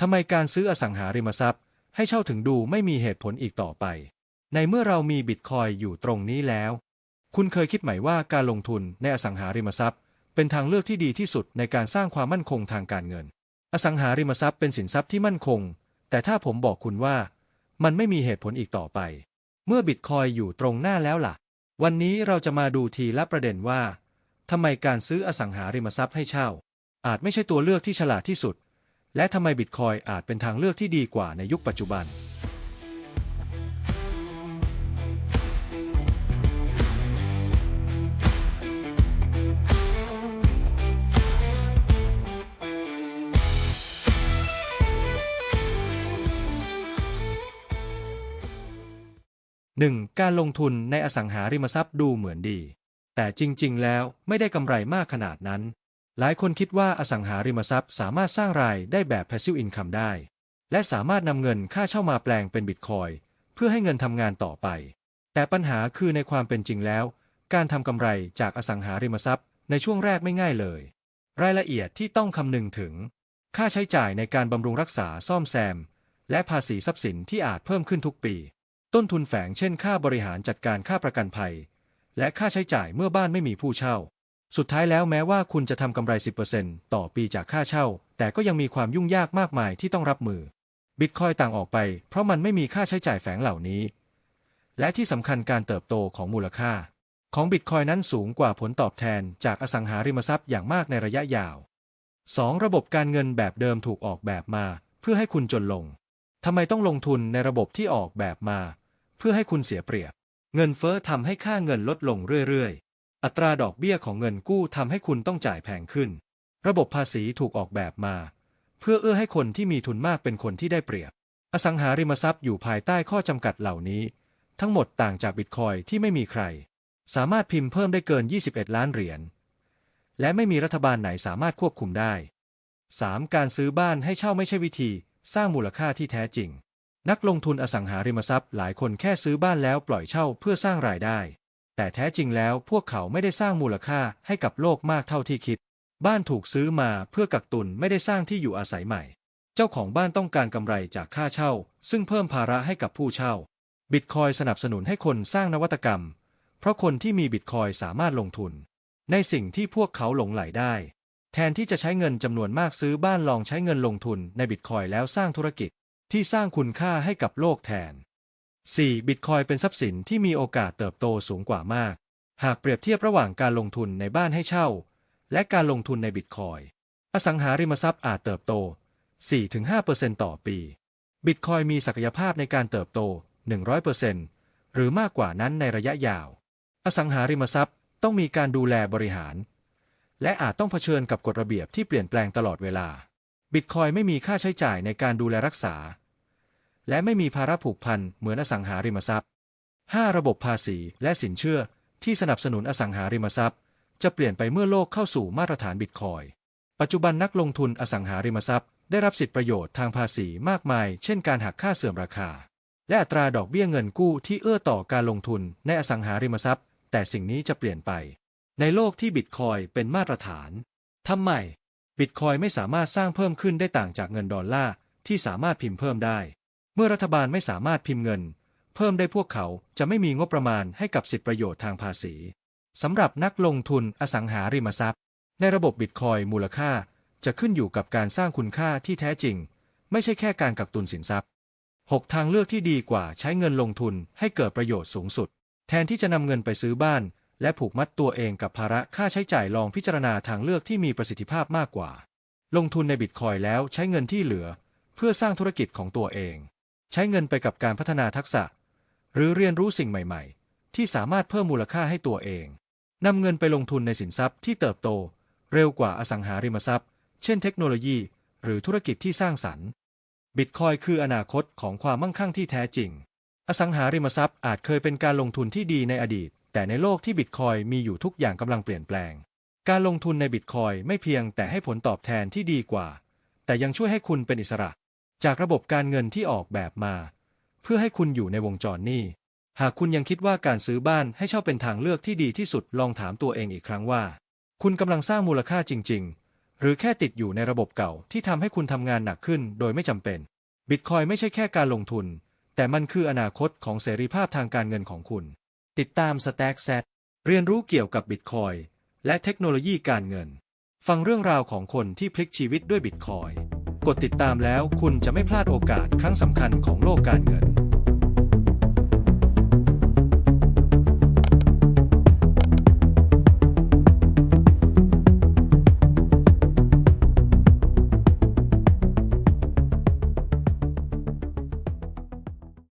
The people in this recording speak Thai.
ทำไมการซื้ออสังหาริมทรัพย์ ให้เช่าถึงดูไม่มีเหตุผลอีกต่อไป ในเมื่อเรามีบิตคอยอยู่ตรงนี้แล้ว คุณเคยคิดไหมว่าการลงทุนในอสังหาริมทรัพย์ เป็นทางเลือกที่ดีที่สุดในการสร้างความมั่นคงทางการเงิน อสังหาริมทรัพย์เป็นสินทรัพย์ที่มั่นคง แต่ถ้าผมบอกคุณว่า มันไม่มีเหตุผลอีกต่อไป เมื่อบิตคอยอยู่ตรงหน้าแล้วล่ะ วันนี้เราจะมาดูทีละประเด็นว่าทำไมการซื้ออสังหาริมทรัพย์ให้เช่า อาจไม่ใช่ตัวเลือกที่ฉลาดที่สุด และทำไมบิตคอยอาจเป็นทางเลือกที่ดีกว่าในยุคปัจจุบัน 1. การลงทุนในอสังหาริมทรัพย์ดูเหมือนดี แต่จริง ๆ แล้วไม่ได้กำไรมากขนาดนั้น หลายคนคิดว่าอสังหาริมทรัพย์สามารถสร้างรายได้แบบ passive income ได้ และสามารถนำเงินค่าเช่ามาแปลงเป็นบิตคอยเพื่อให้เงินทำงานต่อไป แต่ปัญหาคือในความเป็นจริงแล้ว การทำกำไรจากอสังหาริมทรัพย์ในช่วงแรกไม่ง่ายเลย รายละเอียดที่ต้องคำนึงถึง ค่าใช้จ่ายในการบำรุงรักษาซ่อมแซม และภาษีทรัพย์สินที่อาจเพิ่มขึ้นทุกปี ต้นทุนแฝงเช่น ค่าบริหารจัดการค่าประกันภัย และค่าใช้จ่ายเมื่อบ้านไม่มีผู้เช่า สุดท้ายแล้วแม้ว่าคุณจะทำกำไร 10%ต่อปีจากค่าเช่า แต่ก็ยังมีความยุ่งยากมากมายที่ต้องรับมือ บิตคอยต่างออกไป เพราะมันไม่มีค่าใช้จ่ายแฝงเหล่านี้ และที่สำคัญการเติบโตของมูลค่า ของบิตคอยนั้นสูงกว่าผลตอบแทนจากอสังหาริมทรัพย์อย่างมากในระยะยาว 2. ระบบการเงินแบบเดิมถูกออกแบบมา เพื่อให้คุณจนลงทำไมต้องลงทุนในระบบที่ออกแบบมา เพื่อให้คุณเสียเปรียบ เงินเฟ้อทำให้ค่าเงินลดลงเรื่อยๆ อัตราดอกเบี้ยของเงินกู้ทำให้คุณต้องจ่ายแพงขึ้น ระบบภาษีถูกออกแบบมา เพื่อเอื้อให้คนที่มีทุนมากเป็นคนที่ได้เปรียบ อสังหาริมทรัพย์อยู่ภายใต้ข้อจำกัดเหล่านี้ ทั้งหมดต่างจากบิตคอยที่ไม่มีใคร สามารถพิมพ์เพิ่มได้เกิน 21 ล้านเหรียญ และไม่มีรัฐบาลไหนสามารถควบคุมได้ 3. การซื้อบ้านให้เช่าไม่ใช่วิธี สร้างมูลค่าที่แท้จริง นักลงทุนอสังหาริมทรัพย์หลายคนแค่ซื้อบ้านแล้วปล่อยเช่าเพื่อสร้างรายได้ แต่แท้จริงแล้วพวกเขาไม่ได้สร้างมูลค่าให้กับโลกมากเท่าที่คิด บ้านถูกซื้อมาเพื่อกักตุนไม่ได้สร้างที่อยู่อาศัยใหม่ เจ้าของบ้านต้องการกำไรจากค่าเช่า ซึ่งเพิ่มภาระให้กับผู้เช่า บิตคอยสนับสนุนให้คนสร้างนวัตกรรม เพราะคนที่มีบิตคอยสามารถลงทุน ในสิ่งที่พวกเขาหลงไหลได้ แทนที่จะใช้เงินจำนวนมากซื้อบ้านลองใช้เงินลงทุนในบิตคอยแล้วสร้างธุรกิจที่สร้างคุณค่าให้กับโลกแทน 4. บิตคอยเป็นทรัพย์สินที่มีโอกาสเติบโตสูงกว่ามาก หากเปรียบเทียบระหว่างการลงทุนในบ้านให้เช่า และการลงทุนในบิตคอยอสังหาริมทรัพย์อาจเติบโต 4-5%ต่อปี บิตคอยมีศักยภาพในการเติบโต 100%หรือมากกว่านั้นในระยะยาว อสังหาริมทรัพย์ต้องมีการดูแลบริหาร และอาจต้องเผชิญกับกฎระเบียบที่เปลี่ยนแปลงตลอดเวลา บิตคอยไม่มีค่าใช้จ่ายในการดูแลรักษา และไม่มีภาระผูกพันเหมือนอสังหาริมทรัพย์ 5. ระบบภาษีและสินเชื่อที่สนับสนุนอสังหาริมทรัพย์ จะเปลี่ยนไปเมื่อโลกเข้าสู่มาตรฐานบิตคอย ปัจจุบันนักลงทุนอสังหาริมทรัพย์ ได้รับสิทธิประโยชน์ทางภาษีมากมาย เช่นการหักค่าเสื่อมราคา และอัตราดอกเบี้ยเงินกู้ที่เอื้อต่อการลงทุนในอสังหาริมทรัพย์ แต่สิ่งนี้จะเปลี่ยนไป ในโลกที่บิตคอยเป็นมาตรฐานทำไมบิตคอยไม่สามารถสร้างเพิ่มขึ้นได้ต่างจากเงินดอลลาร์ที่สามารถพิมพ์เพิ่มได้ เมื่อรัฐบาลไม่สามารถพิมพ์เงิน เพิ่มได้พวกเขาจะไม่มีงบประมาณให้กับสิทธิประโยชน์ทางภาษีสำหรับนักลงทุนอสังหาริมทรัพย์ ในระบบบิตคอยมูลค่าจะขึ้นอยู่กับการสร้างคุณค่าที่แท้จริง ไม่ใช่แค่การกักตุนสินทรัพย์ 6. ทางเลือกที่ดีกว่าใช้เงินลงทุนให้เกิดประโยชน์สูงสุด แทนที่จะนำเงินไปซื้อบ้าน และผูกมัดตัวเองกับภาระค่าใช้จ่ายลองพิจารณาทางเลือกที่มีประสิทธิภาพมากกว่า ลงทุนในบิตคอยแล้วใช้เงินที่เหลือ เพื่อสร้างธุรกิจของตัวเอง ใช้เงินไปกับการพัฒนาทักษะ หรือเรียนรู้สิ่งใหม่ ๆ ที่สามารถเพิ่มมูลค่าให้ตัวเองนำเงินไปลงทุนในสินทรัพย์ที่เติบโต เร็วกว่าอสังหาริมทรัพย์ เช่นเทคโนโลยี หรือธุรกิจที่สร้างสรรค์ บิตคอยคืออนาคตของความมั่งคั่งที่แท้จริง อสังหาริมทรัพย์อาจเคยเป็นการลงทุนที่ดีในอดีต แต่ในโลกที่บิตคอยมีอยู่ทุกอย่างกำลังเปลี่ยนแปลง การลงทุนในบิตคอยไม่เพียงแต่ให้ผลตอบแทนที่ดีกว่า แต่ยังช่วยให้คุณเป็นอิสระ จากระบบการเงินที่ออกแบบมา เพื่อให้คุณอยู่ในวงจรนี้ หากคุณยังคิดว่าการซื้อบ้านให้เช่าเป็นทางเลือกที่ดีที่สุดลองถามตัวเองอีกครั้งว่า คุณกำลังสร้างมูลค่าจริง ๆ หรือแค่ติดอยู่ในระบบเก่าที่ทำให้คุณทำงานหนักขึ้นโดยไม่จำเป็นบิตคอยไม่ใช่แค่การลงทุน แต่มันคืออนาคตของเสรีภาพทางการเงินของคุณ ติดตาม Stack s a t เรียนรู้เกี่ยวกับบิตคอยและเทคโนโลยีการเงิน ฟังเรื่องราวของคนที่พลิกชีวิตด้วยบิตคอย กดติดตามแล้วคุณจะไม่พลาดโอกาสครั้งสำคัญของโลกการเงิน